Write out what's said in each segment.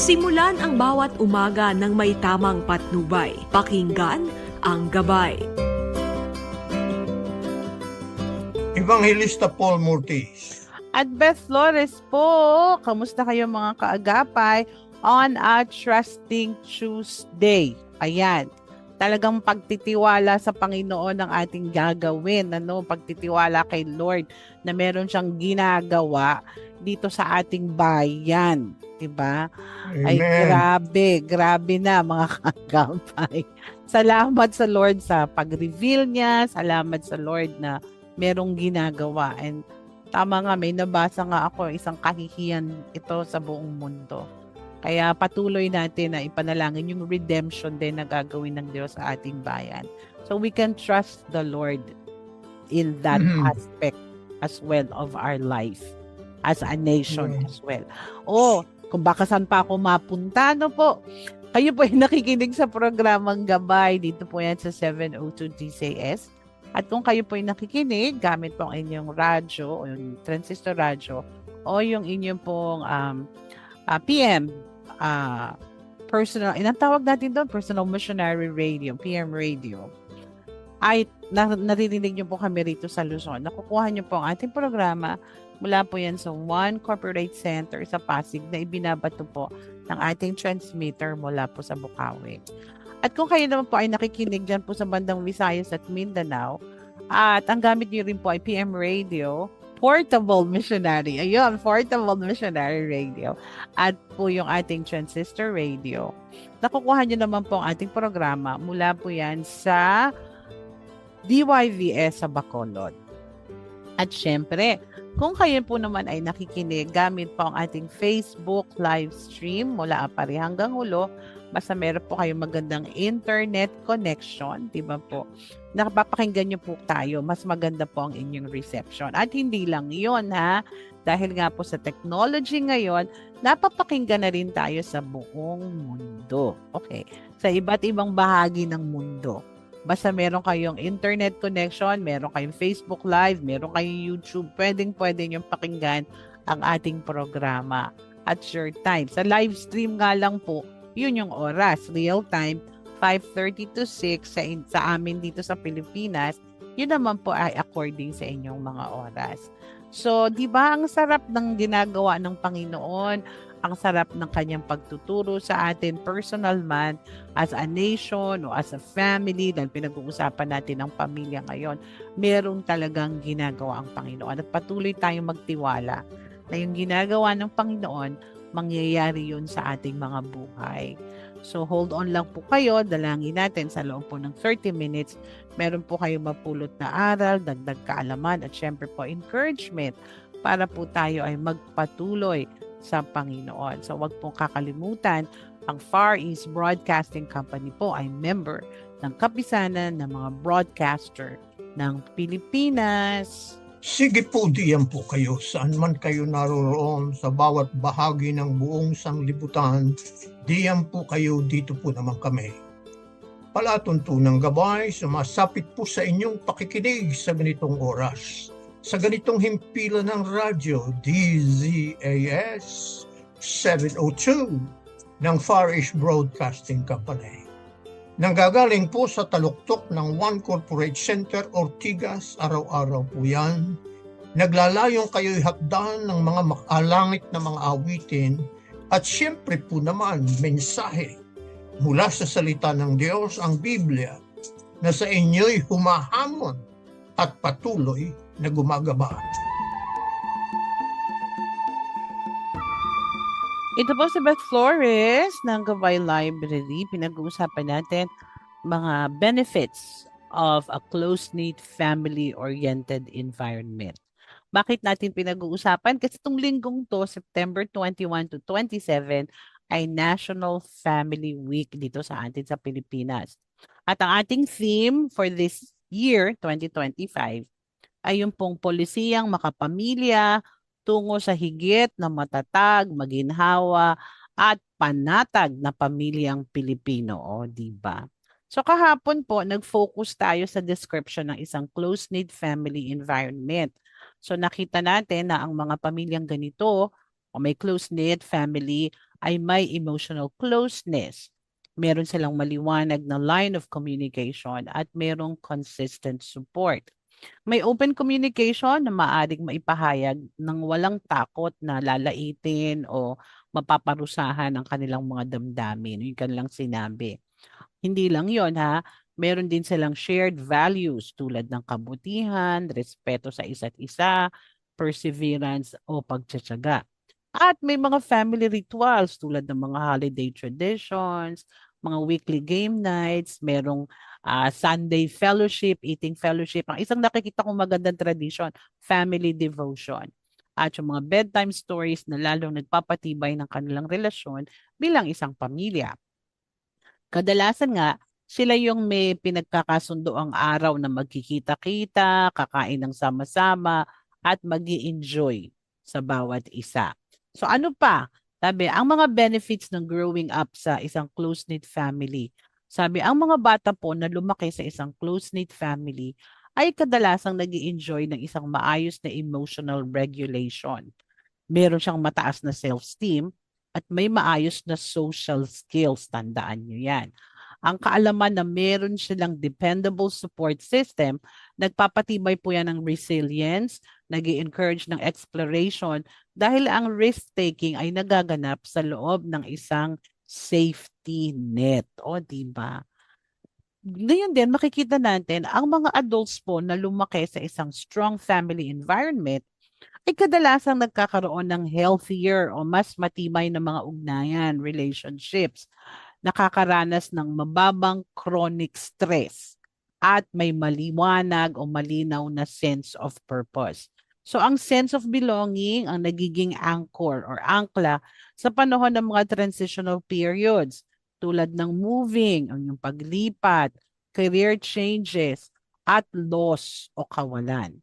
Simulan ang bawat umaga ng may tamang patnubay. Pakinggan ang gabay. Evangelista Paul Murtis. At Beth Flores po, kamusta kayo mga kaagapay on a Trusting Tuesday? Ayan, talagang pagtitiwala sa Panginoon ang ating gagawin, ano, pagtitiwala kay Lord na meron siyang ginagawa dito sa ating bayan, 'di ba? Ay grabe, grabe na mga kagapay. Salamat sa Lord sa pag-reveal niya, salamat sa Lord na merong ginagawa and tama nga may nabasa nga ako isang kahihiyan ito sa buong mundo. Kaya patuloy natin na ipanalangin yung redemption din na gagawin ng Diyos sa ating bayan. So we can trust the Lord in that Mhm. aspect as well of our life as a nation Yeah. as well. Oh, kung baka saan pa ako mapunta, no po? Kayo po ay nakikinig sa programang Gabay. Dito po yan sa 702 DCS. At kung kayo po ay nakikinig, gamit po ang inyong radyo, o yung transistor radyo, o yung inyong pong um, ah, PM, ah, personal, inang tawag natin doon, personal missionary radio, PM radio, ay na, naririnig niyo po kami rito sa Luzon. Nakukuha niyo po ang ating programa mula po yan sa One Corporate Center sa Pasig na ibinabato po ng ating transmitter mula po sa Bukawi. At kung kayo naman po ay nakikinig dyan po sa bandang Visayas at Mindanao, at ang gamit niyo rin po ay PM Radio, Portable Missionary. Ayun, Portable Missionary Radio. At po yung ating transistor radio. Nakukuha niyo naman po ang ating programa mula po yan sa DYVS sa Bacolod. At syempre, kung kayo po naman ay nakikinig, gamit po ang ating Facebook live stream mula apari hanggang hulo, basta meron po kayong magandang internet connection, di ba po? Nakapapakinggan niyo po tayo, mas maganda po ang inyong reception. At hindi lang yon ha, dahil nga po sa technology ngayon, napapakinggan na rin tayo sa buong mundo. Okay, sa iba't ibang bahagi ng mundo. Basta meron kayong internet connection, meron kayong Facebook Live, meron kayong YouTube, pwedeng pwede nyo pakinggan ang ating programa at your time. Sa live stream nga lang po, yun yung oras, real time, 5.30 to 6 sa, sa amin dito sa Pilipinas. Yun naman po ay according sa inyong mga oras. So, di ba ang sarap ng ginagawa ng Panginoon? Ang sarap ng kanyang pagtuturo sa atin, personal man, as a nation o as a family, dahil pinag-uusapan natin ang pamilya ngayon, merong talagang ginagawa ang Panginoon. At patuloy tayong magtiwala na yung ginagawa ng Panginoon, mangyayari yun sa ating mga buhay. So hold on lang po kayo, dalangin natin sa loob po ng 30 minutes. Meron po kayong mapulot na aral, dagdag kaalaman at syempre po encouragement para po tayo ay magpatuloy sa Panginoon. So wag pong kakalimutan, ang Far East Broadcasting Company po ay member ng kapisanan ng mga broadcaster ng Pilipinas. Sige po diyan po kayo saan man kayo naroroon sa bawat bahagi ng buong sanglibutan. Diyan po kayo, dito po naman kami. Palatuntunang gabay, sumasapit po sa inyong pakikinig sa ganitong oras. Sa ganitong himpilan ng radyo, DZAS 702 ng Far East Broadcasting Company. Nanggagaling po sa taluktok ng One Corporate Center Ortigas, araw-araw po yan. Naglalayong kayo'y hakdan ng mga makalangit na mga awitin at siyempre po naman mensahe mula sa salita ng Diyos ang Biblia na sa inyo'y humahamon at patuloy na gumagaba. Ito po si Beth Flores ng Gabay Library. Pinag-uusapan natin mga benefits of a close-knit family-oriented environment. Bakit natin pinag-uusapan? Kasi itong linggong to, September 21 to 27, ay National Family Week dito sa atin sa Pilipinas. At ang ating theme for this year, 2025, ay yung pong polisiyang makapamilya, tungo sa higit na matatag, maginhawa, at panatag na pamilyang Pilipino, o di ba? So kahapon po, nag-focus tayo sa description ng isang close-knit family environment. So nakita natin na ang mga pamilyang ganito, o may close-knit family, ay may emotional closeness. Meron silang maliwanag na line of communication at merong consistent support. May open communication na maaring maipahayag ng walang takot na lalaitin o mapaparusahan ang kanilang mga damdamin, yung kanilang sinabi. Hindi lang yon ha, meron din silang shared values tulad ng kabutihan, respeto sa isa't isa, perseverance o pagtsatsaga. At may mga family rituals tulad ng mga holiday traditions, mga weekly game nights, merong ah, Sunday fellowship, eating fellowship. Ang isang nakikita kong magandang tradition, family devotion. At yung mga bedtime stories na lalong nagpapatibay ng kanilang relasyon bilang isang pamilya. Kadalasan nga, sila yung may pinagkakasundo ang araw na magkikita-kita, kakain ng sama-sama, at mag enjoy sa bawat isa. So ano pa? Sabi, ang mga benefits ng growing up sa isang close-knit family. Sabi, ang mga bata po na lumaki sa isang close-knit family ay kadalasang nag enjoy ng isang maayos na emotional regulation. Meron siyang mataas na self-esteem at may maayos na social skills. Tandaan nyo yan. Ang kaalaman na meron silang dependable support system, nagpapatibay po yan ng resilience, nag encourage ng exploration dahil ang risk-taking ay nagaganap sa loob ng isang safety net. O, di ba? Ngayon din, makikita natin, ang mga adults po na lumaki sa isang strong family environment ay kadalasang nagkakaroon ng healthier o mas matibay na mga ugnayan, relationships nakakaranas ng mababang chronic stress at may maliwanag o malinaw na sense of purpose. So ang sense of belonging ang nagiging anchor or angkla sa panahon ng mga transitional periods tulad ng moving, ang yung paglipat, career changes, at loss o kawalan.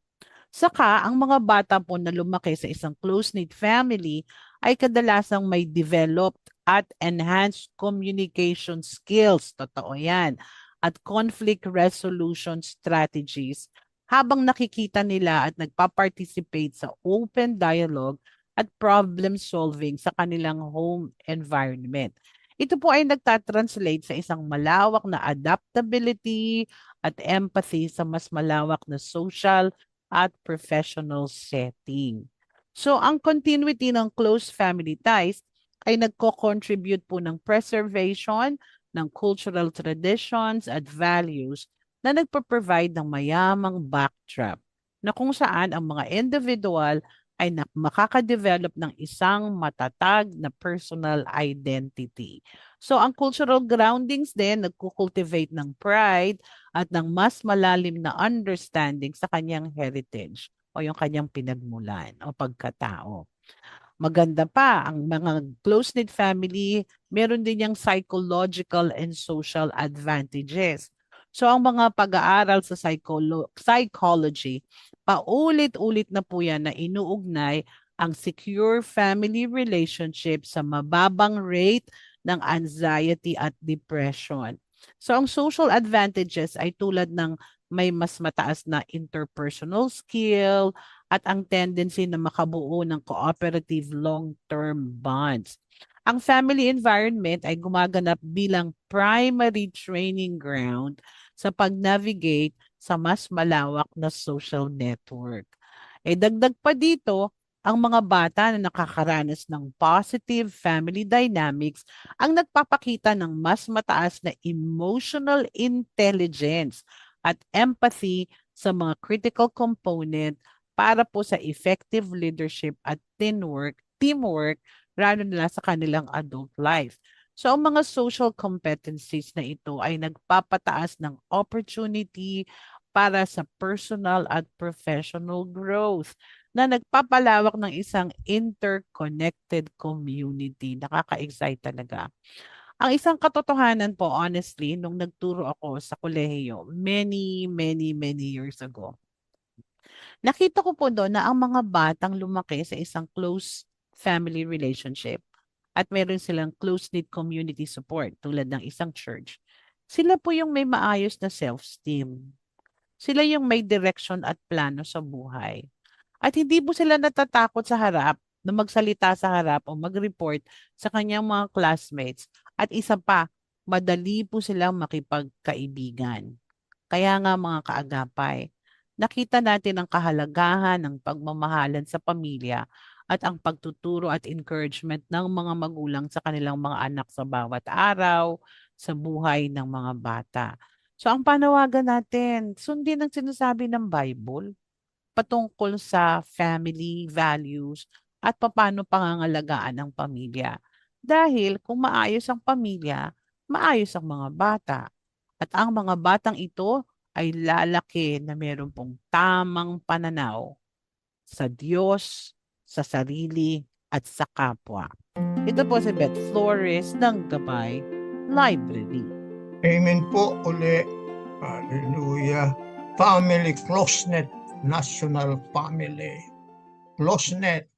Saka, ang mga bata po na lumaki sa isang close-knit family ay kadalasang may developed at enhanced communication skills. Totoo yan. At conflict resolution strategies habang nakikita nila at nagpa-participate sa open dialogue at problem solving sa kanilang home environment. Ito po ay nagtatranslate sa isang malawak na adaptability at empathy sa mas malawak na social at professional setting. So, ang continuity ng close family ties ay nagko-contribute po ng preservation ng cultural traditions at values na nagpo-provide ng mayamang backdrop na kung saan ang mga individual ay makakadevelop ng isang matatag na personal identity. So ang cultural groundings din nagkukultivate ng pride at ng mas malalim na understanding sa kanyang heritage o yung kanyang pinagmulan o pagkatao. Maganda pa, ang mga close-knit family, meron din yung psychological and social advantages. So ang mga pag-aaral sa psycholo- psychology, paulit-ulit na po yan na inuugnay ang secure family relationship sa mababang rate ng anxiety at depression. So ang social advantages ay tulad ng may mas mataas na interpersonal skill, at ang tendency na makabuo ng cooperative long-term bonds. Ang family environment ay gumaganap bilang primary training ground sa pag-navigate sa mas malawak na social network. E dagdag pa dito, ang mga bata na nakakaranas ng positive family dynamics ang nagpapakita ng mas mataas na emotional intelligence at empathy sa mga critical component para po sa effective leadership at teamwork, teamwork lalo na sa kanilang adult life. So ang mga social competencies na ito ay nagpapataas ng opportunity para sa personal at professional growth na nagpapalawak ng isang interconnected community. Nakaka-excite talaga. Ang isang katotohanan po, honestly, nung nagturo ako sa kolehiyo many, many, many years ago, Nakita ko po doon na ang mga batang lumaki sa isang close family relationship at meron silang close-knit community support tulad ng isang church, sila po yung may maayos na self-esteem. Sila yung may direction at plano sa buhay. At hindi po sila natatakot sa harap na magsalita sa harap o mag-report sa kanyang mga classmates. At isa pa, madali po silang makipagkaibigan. Kaya nga mga kaagapay, nakita natin ang kahalagahan ng pagmamahalan sa pamilya at ang pagtuturo at encouragement ng mga magulang sa kanilang mga anak sa bawat araw, sa buhay ng mga bata. So ang panawagan natin, sundin ang sinasabi ng Bible patungkol sa family values at paano pangangalagaan ng pamilya. Dahil kung maayos ang pamilya, maayos ang mga bata. At ang mga batang ito ay lalaki na meron pong tamang pananaw sa Diyos, sa sarili, at sa kapwa. Ito po si Beth Flores ng Gabay Library. Amen po uli. Hallelujah. Family close-knit, national family. Close-knit.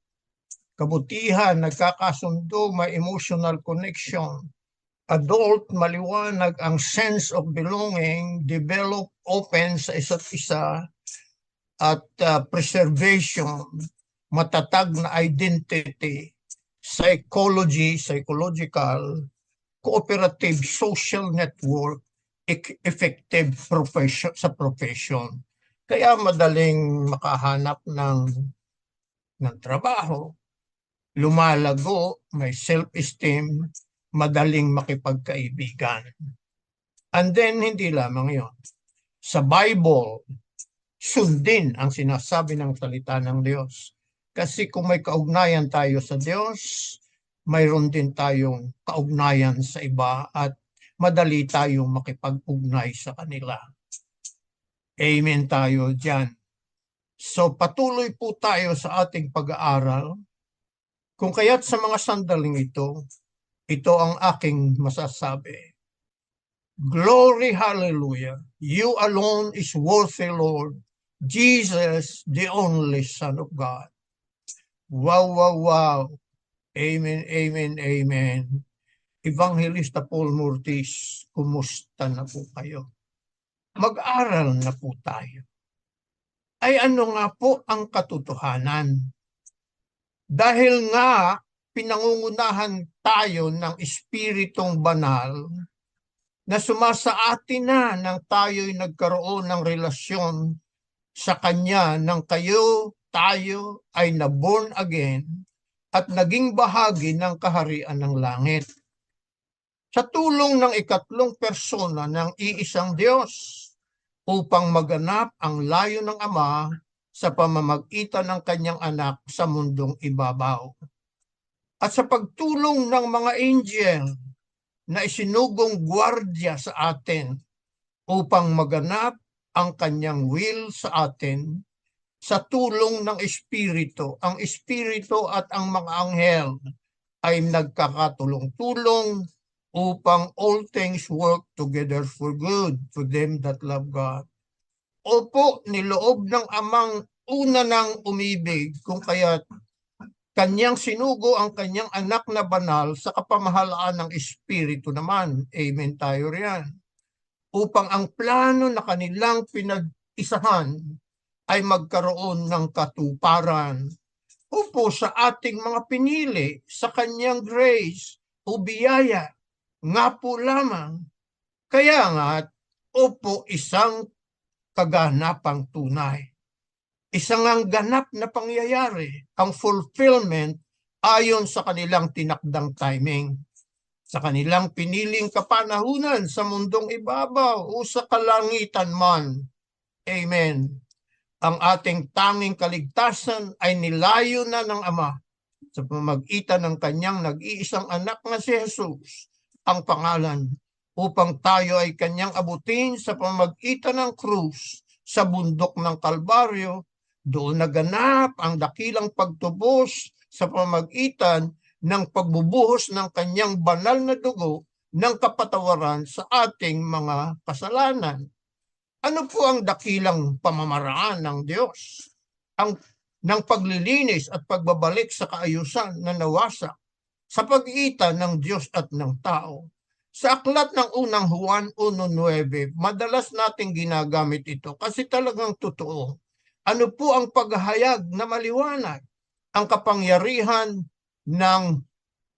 Kabutihan, nagkakasundo, may emotional connection. Adult, maliwanag ang sense of belonging, develop, open sa isa't isa, at uh, preservation, matatag na identity, psychology, psychological, cooperative social network, ec- effective profession sa profession. Kaya madaling makahanap ng ng trabaho, lumalago, may self-esteem, madaling makipagkaibigan. And then, hindi lamang yon. Sa Bible, sundin ang sinasabi ng salita ng Diyos. Kasi kung may kaugnayan tayo sa Diyos, mayroon din tayong kaugnayan sa iba at madali tayong makipag-ugnay sa kanila. Amen tayo dyan. So patuloy po tayo sa ating pag-aaral. Kung kaya't sa mga sandaling ito, ito ang aking masasabi. Glory, hallelujah. You alone is worthy, Lord. Jesus, the only Son of God. Wow, wow, wow. Amen, amen, amen. Evangelista Paul Murtis, kumusta na po kayo? Mag-aral na po tayo. Ay ano nga po ang katotohanan? Dahil nga pinangungunahan tayo ng Espiritong Banal na sumasa atin na nang tayo'y nagkaroon ng relasyon sa Kanya nang kayo, tayo ay na-born again at naging bahagi ng kaharian ng langit. Sa tulong ng ikatlong persona ng iisang Diyos upang maganap ang layo ng Ama sa pamamagitan ng kanyang anak sa mundong ibabaw. At sa pagtulong ng mga angel na isinugong gwardya sa atin upang maganap ang kanyang will sa atin sa tulong ng Espiritu. Ang Espiritu at ang mga anghel ay nagkakatulong-tulong upang all things work together for good to them that love God. Opo, niloob ng amang una nang umibig kung kaya't kanyang sinugo ang kanyang anak na banal sa kapamahalaan ng Espiritu naman. Amen tayo riyan. Upang ang plano na kanilang pinag-isahan ay magkaroon ng katuparan. Upo sa ating mga pinili sa kanyang grace o biyaya nga po lamang. Kaya nga, opo isang kaganapang tunay. Isang ang ganap na pangyayari, ang fulfillment ayon sa kanilang tinakdang timing. Sa kanilang piniling kapanahunan sa mundong ibabaw o sa kalangitan man. Amen. Ang ating tanging kaligtasan ay nilayo na ng Ama sa pamagitan ng kanyang nag-iisang anak na si Jesus ang pangalan upang tayo ay kanyang abutin sa pamagitan ng krus sa bundok ng Kalbaryo. Doon naganap ang dakilang pagtubos sa pamagitan ng pagbubuhos ng kanyang banal na dugo ng kapatawaran sa ating mga kasalanan. Ano po ang dakilang pamamaraan ng Diyos? Ang ng paglilinis at pagbabalik sa kaayusan na nawasak sa pagitan ng Diyos at ng tao. Sa aklat ng unang Juan 1.9, madalas nating ginagamit ito kasi talagang totoo. Ano po ang paghahayag na maliwanag? ang kapangyarihan ng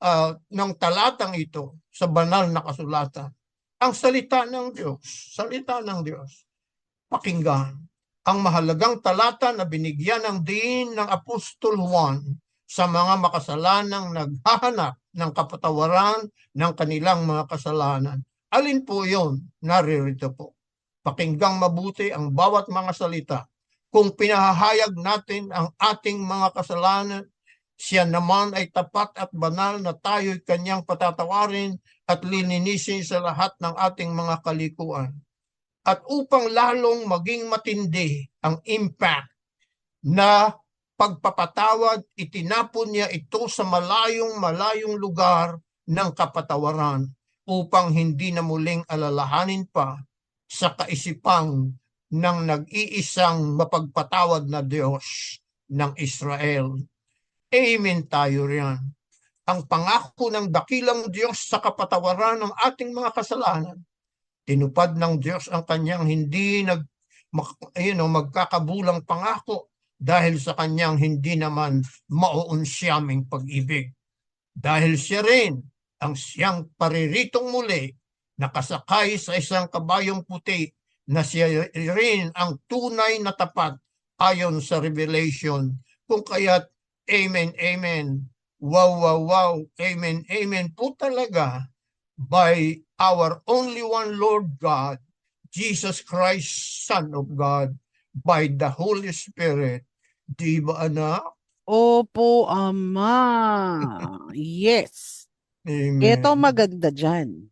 ah, ng talatang ito sa banal na kasulatan. Ang salita ng Diyos, salita ng Diyos. Pakinggan ang mahalagang talata na binigyan ng diin ng Apostol Juan sa mga makasalanang naghahanap ng kapatawaran ng kanilang mga kasalanan. Alin po yon? Naririto po. Pakinggang mabuti ang bawat mga salita. Kung pinahahayag natin ang ating mga kasalanan, siya naman ay tapat at banal na tayo'y kanyang patatawarin at lininisin sa lahat ng ating mga kalikuan. At upang lalong maging matindi ang impact na pagpapatawad, itinapon niya ito sa malayong malayong lugar ng kapatawaran upang hindi na muling alalahanin pa sa kaisipang ng nag-iisang mapagpatawad na Diyos ng Israel. Amen tayo riyan. Ang pangako ng dakilang Diyos sa kapatawaran ng ating mga kasalanan. Tinupad ng Diyos ang kanyang hindi nag you know, magkakabulang pangako dahil sa kanyang hindi naman mauunsyaming pag-ibig. Dahil siya rin ang siyang pariritong muli nakasakay sa isang kabayong puti na siya rin ang tunay na tapat ayon sa Revelation. Kung kaya't Amen, Amen. Wow, wow, wow. Amen, Amen po talaga by our only one Lord God, Jesus Christ, Son of God, by the Holy Spirit. Di ba anak? Opo, Ama. Yes. Amen. Ito maganda dyan.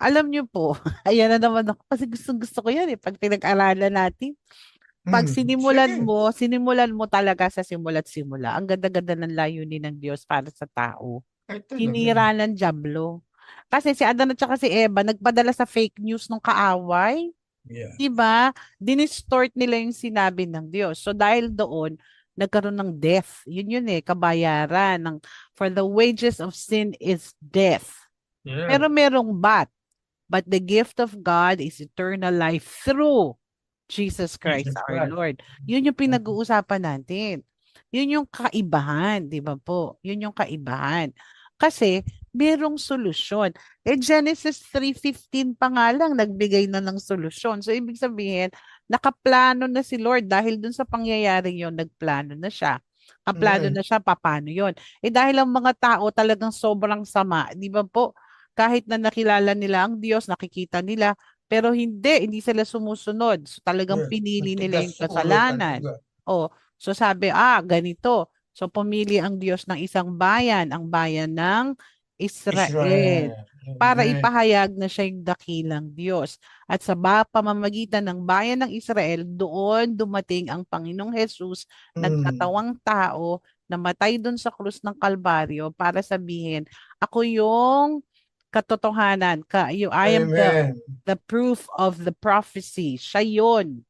Alam niyo po, ayan na naman ako kasi gustong gusto ko yan eh. Pag pinag-aralan natin, pag Hmm, sinimulan sige. mo, sinimulan mo talaga sa simula't simula. Ang ganda-ganda ng layunin ng Diyos para sa tao. Hinira ng Diablo. Kasi si Adan at si Eva nagpadala sa fake news ng kaaway. Yeah. 'di ba? Dinistort nila yung sinabi ng Diyos. So dahil doon, nagkaroon ng death. Yun yun eh, kabayaran ng for the wages of sin is death. Yeah. Pero merong but. But the gift of God is eternal life through Jesus Christ Jesus our Christ. Lord. Yun yung pinag-uusapan natin. Yun yung kaibahan, di ba po? Yun yung kaibahan. Kasi merong solusyon. Eh Genesis 3.15 pa nga lang nagbigay na ng solusyon. So ibig sabihin, nakaplano na si Lord dahil dun sa pangyayaring yon nagplano na siya. Kaplano Mm. na siya, paano yon Eh dahil ang mga tao talagang sobrang sama, di ba po? Kahit na nakilala nila ang Diyos, nakikita nila, pero hindi, hindi sila sumusunod. So talagang Yeah. pinili nila yung kasalanan. talaga. Oh, so sabi, ah, ganito. So pumili ang Diyos ng isang bayan, ang bayan ng Israel, para Amen. ipahayag na siya yung dakilang Diyos. At sa pamamagitan ng bayan ng Israel, doon dumating ang Panginoong Jesus, Mm. nagkatawang tao, namatay doon sa krus ng Kalbaryo para sabihin, ako yung katotohanan, ka, you, I am the Amen. the proof of the prophecy. Siya yun.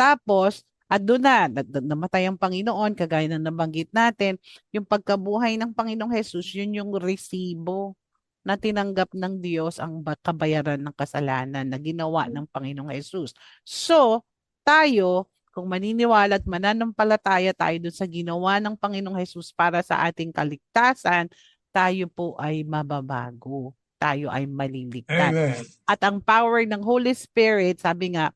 Tapos, at doon na, na- na- namatay ang Panginoon, kagaya ng nabanggit natin, yung pagkabuhay ng Panginoong Jesus, yun yung resibo na tinanggap ng Diyos ang ba- kabayaran ng kasalanan na ginawa ng Panginoong Jesus. So, tayo, kung maniniwala at mananampalataya tayo doon sa ginawa ng Panginoong Jesus para sa ating kaligtasan, tayo po ay mababago. Tayo ay maliligtas. Amen. At ang power ng Holy Spirit, sabi nga,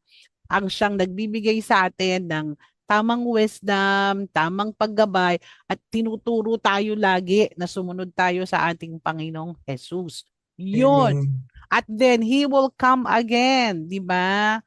ang siyang nagbibigay sa atin ng tamang wisdom, tamang paggabay, at tinuturo tayo lagi na sumunod tayo sa ating Panginoong Jesus. Yun. Amen. At then, He will come again, di ba?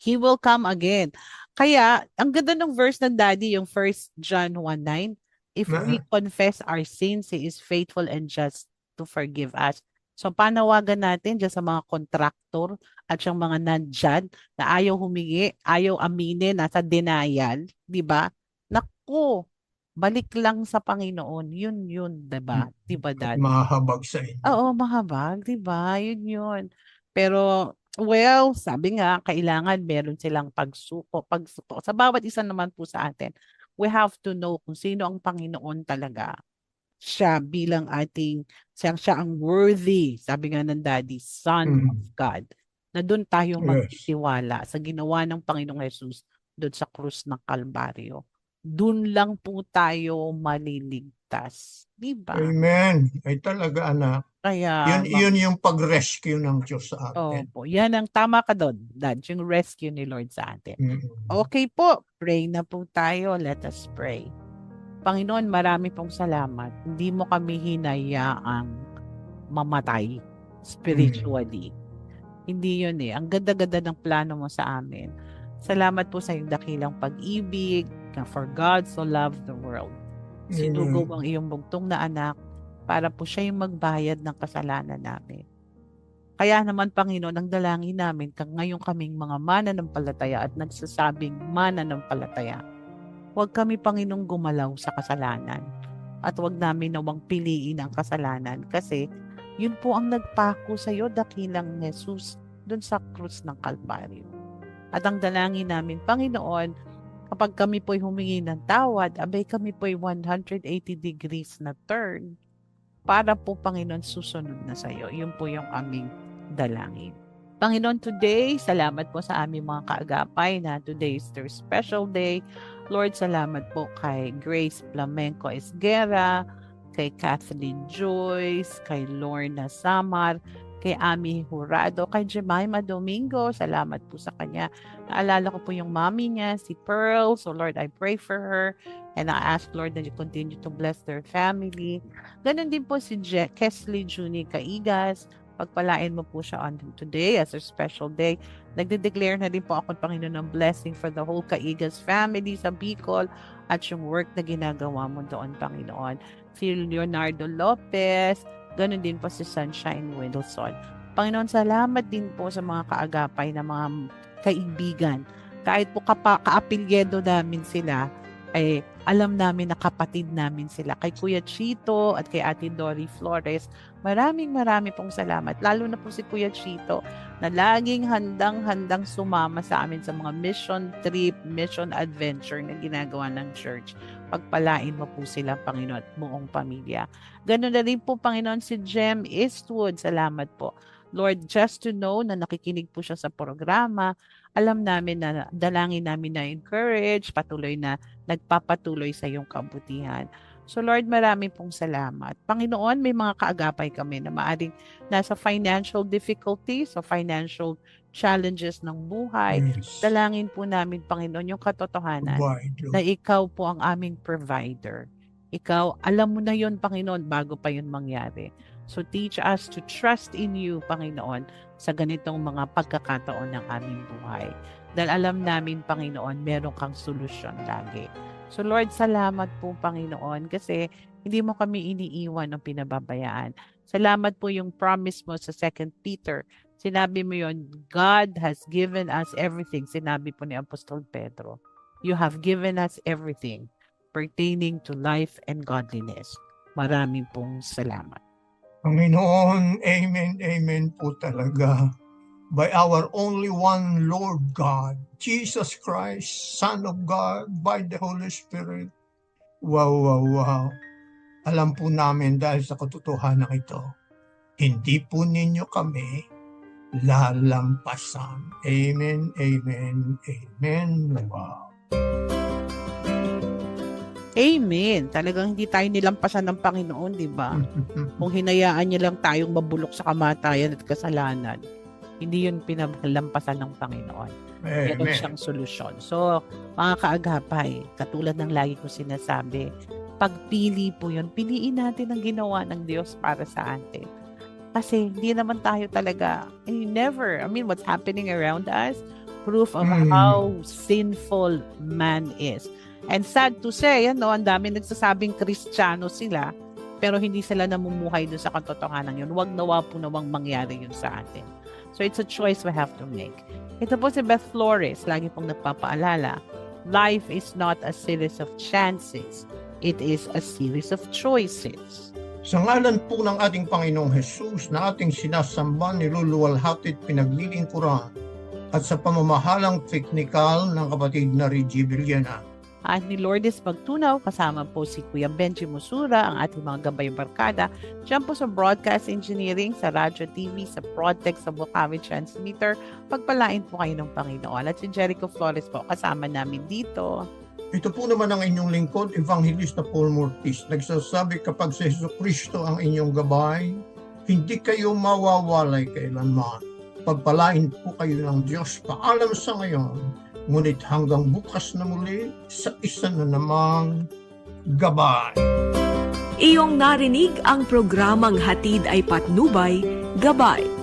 He will come again. Kaya, ang ganda ng verse ng daddy, yung 1 John 1.9, If we confess our sins, He is faithful and just to forgive us. So, panawagan natin dyan sa mga kontraktor at yung mga nandyan na ayaw humingi, ayaw aminin, nasa denial, di ba? Naku, balik lang sa Panginoon. Yun, yun, di ba? Di ba, Dad? mahabag sa inyo. Oo, mahabag, di ba? Yun yun. Pero, well, sabi nga, kailangan meron silang pagsuko, pagsuko. Sa bawat isa naman po sa atin, we have to know kung sino ang Panginoon talaga. Siya bilang ating, siya, siya ang worthy, sabi nga ng daddy, Son Mm. of God. Na doon tayo Yes. magtitiwala sa ginawa ng Panginoong Jesus doon sa krus ng Kalbaryo. dun lang po tayo maliligtas. Di ba? Amen. Ay talaga anak. Kaya, Yun, ma- yun yung pag-rescue ng Diyos sa atin. Opo, yan ang tama ka doon, Dad, yung rescue ni Lord sa atin. Mm. Okay po, pray na po tayo. Let us pray. Panginoon, marami pong salamat. Hindi mo kami hinayaang mamatay spiritually. Hindi yun eh. Ang ganda-ganda ng plano mo sa amin. Salamat po sa iyong dakilang pag-ibig na for God so loved the world. Sinugod ang iyong bugtong na anak para po siya yung magbayad ng kasalanan namin. Kaya naman, Panginoon, ang dalangin namin kang ngayon kaming mga mananampalataya at nagsasabing mananampalataya. Huwag kami, Panginoong, gumalaw sa kasalanan. At huwag namin nawang piliin ang kasalanan kasi yun po ang nagpako sa iyo, dakilang Jesus, dun sa krus ng Kalbaryo. At ang dalangin namin, Panginoon, kapag kami po'y humingi ng tawad, abay kami po'y 180 degrees na turn para po, Panginoon, susunod na sa iyo. Yun po yung aming dalangin. Panginoon, today, salamat po sa aming mga kaagapay na today is their special day. Lord, salamat po kay Grace Flamenco Esguera, kay Kathleen Joyce, kay Lorna Samar, kay Ami Jurado, kay Jemima Domingo. Salamat po sa kanya. Naalala ko po yung mommy niya, si Pearl. So Lord, I pray for her and I ask Lord that you continue to bless their family. Ganon din po si Je- Kesley Juni Kaigas. Pagpalain mo po siya on today as a special day. Nagde-declare na din po ako, Panginoon, ng blessing for the whole Kaigas family sa Bicol at yung work na ginagawa mo doon, Panginoon. Si Leonardo Lopez, ganun din po si Sunshine Wilson. Panginoon, salamat din po sa mga kaagapay na mga kaibigan. Kahit po kapa, kaapilyedo namin sila, ay alam namin na kapatid namin sila. Kay Kuya Chito at kay Ate Dory Flores, maraming marami pong salamat. Lalo na po si Kuya Chito na laging handang-handang sumama sa amin sa mga mission trip, mission adventure na ginagawa ng church. Pagpalain mo po sila, Panginoon, at buong pamilya. Ganun na rin po, Panginoon, si Jem Eastwood. Salamat po. Lord, just to know na nakikinig po siya sa programa, alam namin na dalangin namin na encourage, patuloy na nagpapatuloy sa iyong kabutihan. So Lord, marami pong salamat. Panginoon, may mga kaagapay kami na maaring nasa financial difficulties o financial challenges ng buhay. Yes. Dalangin po namin, Panginoon, yung katotohanan Provide, na ikaw po ang aming provider. Ikaw, alam mo na yon Panginoon, bago pa yun mangyari. So teach us to trust in you, Panginoon, sa ganitong mga pagkakataon ng aming buhay. Dahil alam namin, Panginoon, meron kang solusyon lagi. So Lord, salamat po, Panginoon, kasi hindi mo kami iniiwan o pinababayaan. Salamat po yung promise mo sa 2 Peter. Sinabi mo yon God has given us everything. Sinabi po ni Apostol Pedro. You have given us everything pertaining to life and godliness. Maraming pong salamat. Panginoon, amen, amen po talaga. By our only one Lord God, Jesus Christ, Son of God, by the Holy Spirit. Wow, wow, wow. Alam po namin dahil sa katotohanan ito, hindi po ninyo kami lalampasan. Amen, amen, amen. Wow. Amen. Talagang hindi tayo nilampasan ng Panginoon, di ba? Kung hinayaan niya lang tayong mabulok sa kamatayan at kasalanan, hindi yun pinalampasan ng Panginoon. Meron Amen. siyang solusyon. So, mga kaagapay, katulad ng lagi ko sinasabi, pagpili po yun, piliin natin ang ginawa ng Diyos para sa atin. Kasi hindi naman tayo talaga, eh, never, I mean, what's happening around us, proof of Mm. how sinful man is. And sad to say, ano, ang dami nagsasabing kristyano sila, pero hindi sila namumuhay doon sa katotohanan yun. Huwag nawa po nawang mangyari yun sa atin. So it's a choice we have to make. Ito po si Beth Flores, lagi pong nagpapaalala, life is not a series of chances. It is a series of choices. Sa ngalan po ng ating Panginoong Jesus na ating sinasamba, niluluwalhati at pinaglilingkuran at sa pamamahalang teknikal ng kapatid na Reggie Villena. At ni Lourdes Magtunaw, kasama po si Kuya Benji Musura, ang ating mga gabay barkada, dyan po sa Broadcast Engineering, sa Radyo TV, sa Protect, sa Bukawi Transmitter, pagpalain po kayo ng Panginoon. At si Jericho Flores po, kasama namin dito. Ito po naman ang inyong lingkod, Evangelista Paul Mortis. Nagsasabi kapag sa Heso Kristo ang inyong gabay, hindi kayo mawawalay kailanman. Pagpalain po kayo ng Diyos paalam sa ngayon, ngunit hanggang bukas na muli sa isa na namang gabay. Iyong narinig ang programang Hatid ay Patnubay, Gabay